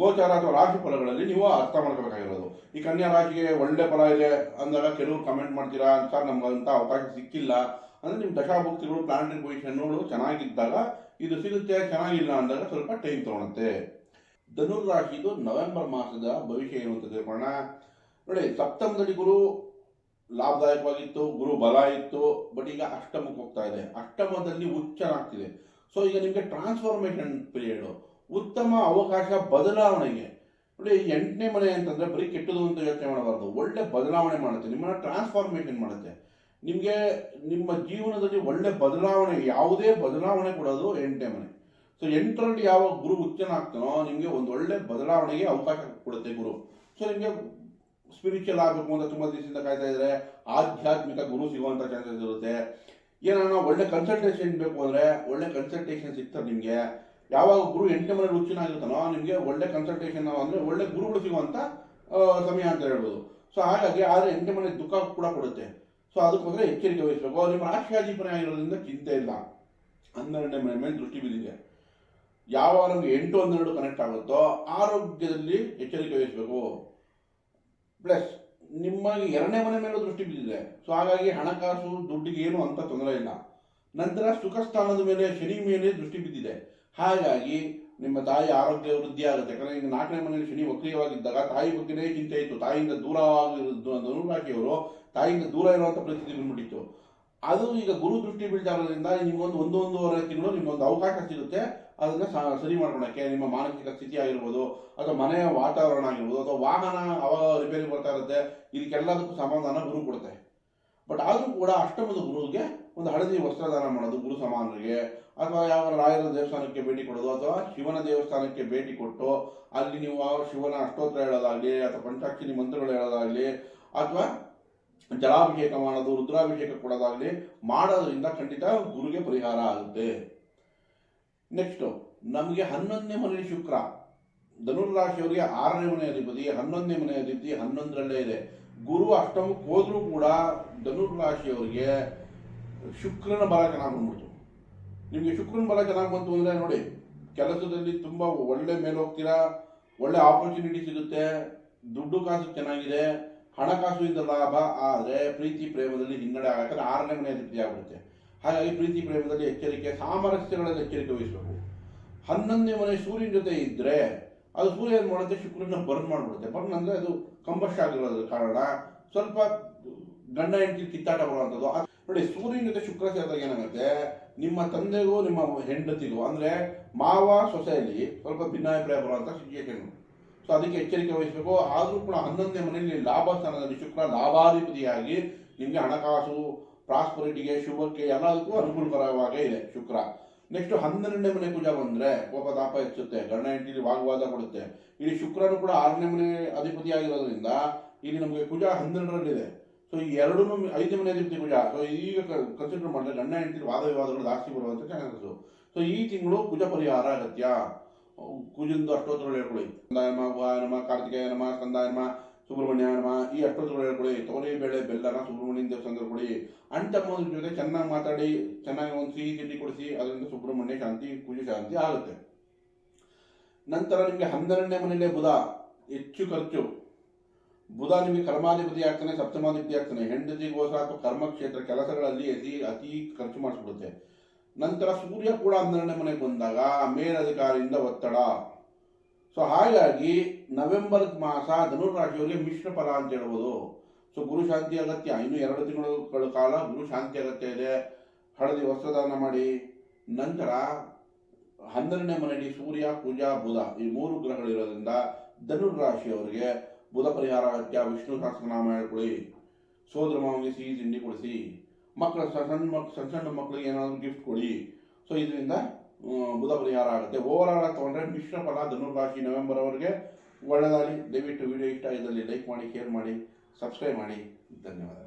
ಗೋಚಾರ ಅಥವಾ ರಾಶಿ ಫಲಗಳಲ್ಲಿ ನೀವು ಅರ್ಥ ಮಾಡ್ಕೋಬೇಕಾಗಿರೋದು. ಈ ಕನ್ಯಾ ರಾಶಿಗೆ ಒಳ್ಳೆ ಫಲ ಇದೆ ಅಂದಾಗ ಕೆಲವರು ಕಮೆಂಟ್ ಮಾಡ್ತೀರಾ ಅಂತ ನಮ್ಗೆ ಅವಕಾಶ ಸಿಕ್ಕಿಲ್ಲ. ಅಂದ್ರೆ ನಿಮ್ಮ ದಶಾಭುಕ್ತಿಗಳು ಪ್ಲಾನೆಟರಿ ಪೊಸಿಷನ್ಗಳು ಚೆನ್ನಾಗಿದ್ದಾಗ ಇದು ಸಿಗುತ್ತೆ, ಚೆನ್ನಾಗಿಲ್ಲ ಅಂದಾಗ ಸ್ವಲ್ಪ ಟೈಮ್ ತಗೊಳುತ್ತೆ. ಧನುರ್ ರಾಶಿದು ನವೆಂಬರ್ ಮಾಸದ ಭವಿಷ್ಯ ಏನು ಅಂತ ತಿಳ್ಕೊಳ್ಳೋಣ ನೋಡಿ ಸಪ್ತಮದಲ್ಲಿ ಗುರು ಲಾಭದಾಯಕವಾಗಿತ್ತು, ಗುರು ಬಲ ಇತ್ತು ಬಟ್ ಈಗ ಅಷ್ಟಮಕ್ಕೆ ಹೋಗ್ತಾ ಇದೆ. ಅಷ್ಟಮದಲ್ಲಿ ಉಚ್ಚನಾಗ್ತಿದೆ ಸೊ ಈಗ ನಿಮಗೆ ಟ್ರಾನ್ಸ್ಫಾರ್ಮೇಷನ್ ಪೀರಿಯಡ್ ಉತ್ತಮ ಅವಕಾಶ ಬದಲಾವಣೆಗೆ. ನೋಡಿ ಎಂಟನೇ ಮನೆ ಅಂತಂದ್ರೆ ಬರೀ ಕೆಟ್ಟದು ಅಂತ ಯೋಚನೆ ಮಾಡಬಾರ್ದು. ಒಳ್ಳೆ ಬದಲಾವಣೆ ಮಾಡುತ್ತೆ. ನಿಮ್ಮನ್ನ ಟ್ರಾನ್ಸ್ಫಾರ್ಮೇಷನ್ ಮಾಡುತ್ತೆ. ನಿಮಗೆ ನಿಮ್ಮ ಜೀವನದಲ್ಲಿ ಒಳ್ಳೆ ಬದಲಾವಣೆ, ಯಾವುದೇ ಬದಲಾವಣೆ ಕೊಡೋದು ಎಂಟನೇ ಮನೆ. ಸೊ ಎಂಟರಲ್ಲಿ ಯಾವ ಗುರು ಉಚ್ಚನಾಗ್ತಾನೋ ನಿಮಗೆ ಒಂದು ಒಳ್ಳೆ ಬದಲಾವಣೆಗೆ ಅವಕಾಶ ಕೊಡುತ್ತೆ ಗುರು. ಸೊ ನಿಮಗೆ ಸ್ಪಿರಿಚುವಲ್ ಆಗಬೇಕು ಅಂತ ತುಂಬ ದಿವಸದಿಂದ ಕಾಯ್ತಾ ಇದ್ರೆ, ಆಧ್ಯಾತ್ಮಿಕ ಗುರು ಸಿಗುವಂತ ಚಾನ್ಸಸ್ ಇರುತ್ತೆ. ಏನಾನ ಒಳ್ಳೆ ಕನ್ಸಲ್ಟೇಷನ್ ಬೇಕು ಅಂದ್ರೆ, ಒಳ್ಳೆ ಕನ್ಸಲ್ಟೇಷನ್ ಸಿಗ್ತಾರೆ ನಿಮಗೆ. ಯಾವಾಗ ಗುರು ಎಂಟನೇ ಮನೆ ರುಚಿನಾಗಿರ್ತಾನೋ ನಿಮಗೆ ಒಳ್ಳೆ ಕನ್ಸಲ್ಟೇಷನ್ ಅಂದರೆ ಒಳ್ಳೆ ಗುರುಗಳು ಸಿಗುವಂಥ ಸಮಯ ಅಂತ ಹೇಳ್ಬೋದು. ಸೊ ಹಾಗಾಗಿ ಆದರೆ ಎಂಟನೇ ಮನೆ ದುಃಖ ಕೂಡ ಕೊಡುತ್ತೆ. ಸೊ ಅದಕ್ಕೋಸ್ಕರ ಎಚ್ಚರಿಕೆ ವಹಿಸಬೇಕು. ನಿಮ್ಮ ರಾಶಿಯಾಧಿಪನೆ ಆಗಿರೋದ್ರಿಂದ ಚಿಂತೆ ಇಲ್ಲ. ಹನ್ನೆರಡನೇ ಮನೆ ಮೇಲೆ ದೃಷ್ಟಿ ಬಿದ್ದಿದೆ. ಯಾವಾಗ ನಮಗೆ ಎಂಟು ಹನ್ನೆರಡು ಕನೆಕ್ಟ್ ಆಗುತ್ತೋ, ಆರೋಗ್ಯದಲ್ಲಿ ಎಚ್ಚರಿಕೆ ವಹಿಸಬೇಕು. ಪ್ಲಸ್ ನಿಮ್ಮ ಎರಡನೇ ಮನೆ ಮೇಲೆ ದೃಷ್ಟಿ ಬಿದ್ದಿದೆ. ಸೊ ಹಾಗಾಗಿ ಹಣಕಾಸು ದುಡ್ಡಿಗೆ ಏನು ಅಂತ ತೊಂದರೆ ಇಲ್ಲ. ನಂತರ ಸುಖ ಸ್ಥಾನದ ಮೇಲೆ, ಶನಿ ಮೇಲೆ ದೃಷ್ಟಿ ಬಿದ್ದಿದೆ. ಹಾಗಾಗಿ ನಿಮ್ಮ ತಾಯಿ ಆರೋಗ್ಯ ವೃದ್ಧಿ ಆಗುತ್ತೆ. ಯಾಕಂದ್ರೆ ಈಗ ನಾಲ್ಕನೇ ಮನೆಯಲ್ಲಿ ಶನಿ ವಕ್ರೀಯವಾಗಿದ್ದಾಗ ತಾಯಿ ಬಗ್ಗೆನೇ ಚಿಂತೆ ಇತ್ತು. ತಾಯಿಯಿಂದ ದೂರ ಧನುರಾಶಿಯವರು ತಾಯಿಯಿಂದ ದೂರ ಇರುವಂಥ ಪರಿಸ್ಥಿತಿ ಬಂದ್ಬಿಟ್ಟಿತ್ತು. ಅದು ಈಗ ಗುರು ದೃಷ್ಟಿ ಬೀಳ್ತಾ ಇರೋದ್ರಿಂದ ನಿಮ್ಗೊಂದು ಒಂದು ಒಂದೂವರೆ ತಿಂಗಳು ನಿಮ್ಗೊಂದು ಅವಕಾಶ ಸಿಗುತ್ತೆ. ಅದನ್ನ ಸರಿ ಮಾಡ್ಕೊಳಕ್ಕೆ ನಿಮ್ಮ ಮಾನಸಿಕ ಸ್ಥಿತಿ ಆಗಿರ್ಬೋದು, ಅಥವಾ ಮನೆಯ ವಾತಾವರಣ ಆಗಿರ್ಬೋದು, ಅಥವಾ ವಾಹನ ಅವಾಗ ರಿಪೇರಿ ಬರ್ತಾ ಇರುತ್ತೆ. ಇದಕ್ಕೆಲ್ಲದಕ್ಕೂ ಸಮಾಧಾನ ಗುರು ಕೊಡುತ್ತೆ. ಬಟ್ ಆದರೂ ಕೂಡ ಅಷ್ಟಮದ ಗುರುಗೆ ಒಂದು ಹಳದಿ ವಸ್ತ್ರದಾನ ಮಾಡೋದು ಗುರು ಸಮಾನರಿಗೆ. ಅಥವಾ ಯಾವ ರಾಯರ ದೇವಸ್ಥಾನಕ್ಕೆ ಭೇಟಿ ಕೊಡೋದು ಅಥವಾ ಶಿವನ ದೇವಸ್ಥಾನಕ್ಕೆ ಭೇಟಿ ಕೊಟ್ಟು ಅಲ್ಲಿ ನೀವು ಆ ಶಿವನ ಅಷ್ಟೋತ್ತರ ಹೇಳೋದಾಗಲಿ ಅಥವಾ ಪಂಚಾಕ್ಷಿನಿ ಮಂತ್ರಗಳು ಹೇಳೋದಾಗಲಿ ಅಥವಾ ಜಲಾಭಿಷೇಕ ಮಾಡೋದು, ರುದ್ರಾಭಿಷೇಕ ಕೊಡೋದಾಗಲಿ ಮಾಡೋದ್ರಿಂದ ಖಂಡಿತ ಗುರುಗೆ ಪರಿಹಾರ ಆಗುತ್ತೆ. ನೆಕ್ಸ್ಟ್ ನಮಗೆ ಹನ್ನೊಂದನೇ ಮನೆಯಲ್ಲಿ ಶುಕ್ರ. ಧನುರ್ ರಾಶಿಯವರಿಗೆ ಆರನೇ ಮನೆ ಅಧಿಪತಿ, ಹನ್ನೊಂದನೇ ಮನೆ ಅಧಿಪತಿ ಹನ್ನೊಂದರಲ್ಲೇ ಇದೆ. ಗುರು ಅಷ್ಟಮಕ್ಕೆ ಹೋದ್ರೂ ಕೂಡ ಧನುರ್ ರಾಶಿಯವರಿಗೆ ಶುಕ್ರನ ಬಲ ಚೆನ್ನಾಗಿ ಬಂದ್ಬಿಡ್ತು. ನಿಮಗೆ ಶುಕ್ರನ ಬಲ ಚೆನ್ನಾಗಿ ಬಂತು ಅಂದರೆ ನೋಡಿ, ಕೆಲಸದಲ್ಲಿ ತುಂಬಾ ಒಳ್ಳೆ ಮೇಲೆ ಹೋಗ್ತೀರಾ ಒಳ್ಳೆ ಆಪರ್ಚುನಿಟಿ ಸಿಗುತ್ತೆ, ದುಡ್ಡು ಕಾಸು ಚೆನ್ನಾಗಿದೆ, ಹಣಕಾಸು ಇಂದ ಲಾಭ, ಆದರೆ ಪ್ರೀತಿ ಪ್ರೇಮದಲ್ಲಿ ಹಿನ್ನಡೆ ಆಗಕ್ಕೆ ಆರನೇ ಮನೆ ಅಧಿಪತಿ ಆಗ್ಬಿಡುತ್ತೆ. ಹಾಗಾಗಿ ಪ್ರೀತಿ ಪ್ರೇಮದಲ್ಲಿ ಎಚ್ಚರಿಕೆ, ಸಾಮರಸ್ಯಗಳಲ್ಲಿ ಎಚ್ಚರಿಕೆ ವಹಿಸಬೇಕು. ಹನ್ನೊಂದನೇ ಮನೆ ಸೂರ್ಯನ ಜೊತೆ ಇದ್ರೆ ಅದು ಸೂರ್ಯ ಏನು ಮಾಡುತ್ತೆ? ಶುಕ್ರನ ಬರ್ನ್ ಮಾಡಿಬಿಡುತ್ತೆ. ಬರ್ನ್ ಅಂದರೆ ಅದು ಕಂಬಸ್ಟ್ ಆಗಿರೋದ್ರ ಕಾರಣ. ಸ್ವಲ್ಪ ಗಂಡ ಹೆಂಡತಿ ಕಿತ್ತಾಟ ಬರುವಂಥದ್ದು. ನೋಡಿ, ಸೂರ್ಯನ ಜೊತೆ ಶುಕ್ರ ಸೇರಿದಾಗ ಏನಾಗುತ್ತೆ? ನಿಮ್ಮ ತಂದೆಗೂ ನಿಮ್ಮ ಹೆಂಡತಿಗೂ, ಅಂದರೆ ಮಾವ ಸೊಸೆಯಲ್ಲಿ ಸ್ವಲ್ಪ ಭಿನ್ನಾಭಿಪ್ರಾಯ ಬರುವಂಥ ಸಿಚುಯೇಷನ್ ಸೊ ಅದಕ್ಕೆ ಎಚ್ಚರಿಕೆ ವಹಿಸಬೇಕು. ಆದರೂ ಕೂಡ ಹನ್ನೊಂದನೇ ಮನೆಯಲ್ಲಿ ಲಾಭ ಸ್ಥಾನದಲ್ಲಿ ಶುಕ್ರ ಲಾಭಾಧಿಪತಿಯಾಗಿ ನಿಮಗೆ ಹಣಕಾಸು ಪ್ರಾಸ್ಪರಿಟಿಗೆ ಶುಭಕ್ಕೆ ಎಲ್ಲದಕ್ಕೂ ಅನುಕೂಲಕರವಾಗೇ ಇದೆ ಶುಕ್ರ. ನೆಕ್ಸ್ಟ್ ಹನ್ನೆರಡನೇ ಮನೆ ಪೂಜಾ ಬಂದ್ರೆ ಕೋಪ ತಾಪ ಹೆಚ್ಚುತ್ತೆ ಗಂಡ ಹೆಂಡತಿ ವಾಗ್ವಾದ ಕೊಡುತ್ತೆ. ಇಲ್ಲಿ ಶುಕ್ರನು ಕೂಡ ಆರನೇ ಮನೆ ಅಧಿಪತಿ ಆಗಿರೋದ್ರಿಂದ ಇಲ್ಲಿ ನಮಗೆ ಪೂಜಾ ಹನ್ನೆರಡರಲ್ಲಿದೆ. ಸೊ ಈ ಎರಡೂ ಐದನೇ ಮನೆ ಅಧಿಪತಿ ಪೂಜಾ. ಸೊ ಈಗ ಕನ್ಸಿಡರ್ ಮಾಡಿದ್ರೆ ಗಂಡ ಹೆಂಡತಿ ವಾದ ವಿವಾದಗಳು ಜಾಸ್ತಿ ಬರುವಂತ ಚಾನ್ಸಸ್ ಸೊ ಈ ತಿಂಗಳು ಪೂಜಾ ಪರಿಹಾರ ಅಗತ್ಯ. ಕುಜಿಂದು ಅಷ್ಟೋತ್ತರಗಳು ಹೇಳ್ಕೊಳ್ಳಿ. ಕಂದಾಯ ನಮ ಕಾರ್ತಿಕಾಯನಮ ನಮ, ಕಾರ್ತಿಕೇಯ ನಮ, ಸಂದಾಯ ನಮ, ಸುಬ್ರಹ್ಮಣ್ಯ ನಮ, ಈ ಅಷ್ಟೋತ್ತರಗಳು ಹೇಳ್ಕೊಳ್ಳಿ. ತೊಗರಿ, ಬೇಳೆ, ಬೆಲ್ಲನ ಸುಬ್ರಹ್ಮಣ್ಯ ದೇವಸ್ಥಾನದಲ್ಲಿ ಕೊಡಿ ಅಂಟಮ್ಮನ ಜೊತೆ ಚೆನ್ನಾಗಿ ಮಾತಾಡಿ, ಚೆನ್ನಾಗಿ ಒಂದು ಸಿಹಿ ತಿಂಡಿ ಕೊಡಿಸಿ, ಅದರಿಂದ ಸುಬ್ರಹ್ಮಣ್ಯ ಶಾಂತಿ ಪೂಜೆ ಶಾಂತಿ ಆಗುತ್ತೆ. ನಂತರ ನಿಮಗೆ ಹನ್ನೆರಡನೇ ಮನೆಯಲ್ಲೇ ಬುಧ, ಹೆಚ್ಚು ಖರ್ಚು. ಬುಧ ನಿಮಗೆ ಕರ್ಮಾಧಿಪತಿ ಆಗ್ತಾನೆ, ಸಪ್ತಮಾಧಿಪತಿ ಆಗ್ತಾನೆ. ಹೆಂಡತಿಗೋಸ್ಕರ ಕರ್ಮಕ್ಷೇತ್ರ, ಕೆಲಸಗಳಲ್ಲಿ ಅತಿ ಅತಿ ಖರ್ಚು ಮಾಡಿಸ್ಬಿಡುತ್ತೆ. ನಂತರ ಸೂರ್ಯ ಕೂಡ ಹನ್ನೆರಡನೇ ಮನೆಗೆ ಬಂದಾಗ ಮೇಲಧಿಕಾರಿಯಿಂದ ಒತ್ತಡ. ಸೊ ಹಾಗಾಗಿ ನವೆಂಬರ್ ಮಾಸ ಧನುರಾಶಿಯವರಿಗೆ ಮಿಶ್ರ ಫಲ ಅಂತ ಹೇಳ್ಬೋದು. ಸೊ ಗುರು ಶಾಂತಿ ಅಗತ್ಯ ಇನ್ನು ಎರಡು ತಿಂಗಳು ಕಾಲ ಗುರು ಶಾಂತಿ ಅಗತ್ಯ ಇದೆ. ಹಳದಿ ವಸ್ತ್ರದಾನ ಮಾಡಿ. ನಂತರ ಹನ್ನೆರಡನೇ ಮನೆಯಲ್ಲಿ ಸೂರ್ಯ, ಪೂಜಾ, ಬುಧ ಈ ಮೂರು ಗ್ರಹಗಳಿರೋದ್ರಿಂದ ಧನುರಾಶಿಯವರಿಗೆ ಬುಧ ಪರಿಹಾರ, ಅಗತ್ಯ, ವಿಷ್ಣು ಸಹಸ್ರನಾಮ ಹೇಳ್ಕೊಳ್ಳಿ ಸೋದರ ಮಾವನಿಗೆ ಸಿಹಿ ತಿಂಡಿ ಕೊಡಿಸಿ. ಮಕ್ಕಳ ಸಣ್ಣ ಮಕ್, ಸಣ್ಣ ಸಣ್ಣ ಮಕ್ಕಳಿಗೆ ಏನಾದರೂ ಗಿಫ್ಟ್ ಕೊಡಿ. ಸೊ ಇದರಿಂದ ಬುಧ ಪರಿಹಾರ ಆಗುತ್ತೆ. ಓವರ್ ಆಲ್ ತಗೊಂಡ್ರೆ ಮಿಶ್ರ ಫಲ ಧನುರಾಶಿ ನವೆಂಬರ್ ಅವರಿಗೆ ಒಳ್ಳೆಯದಾಗಲಿ ದಯವಿಟ್ಟು ವಿಡಿಯೋ ಇಷ್ಟ ಇದ್ದಲ್ಲಿ ಲೈಕ್ ಮಾಡಿ ಶೇರ್ ಮಾಡಿ. ಸಬ್ಸ್ಕ್ರೈಬ್ ಮಾಡಿ ಧನ್ಯವಾದ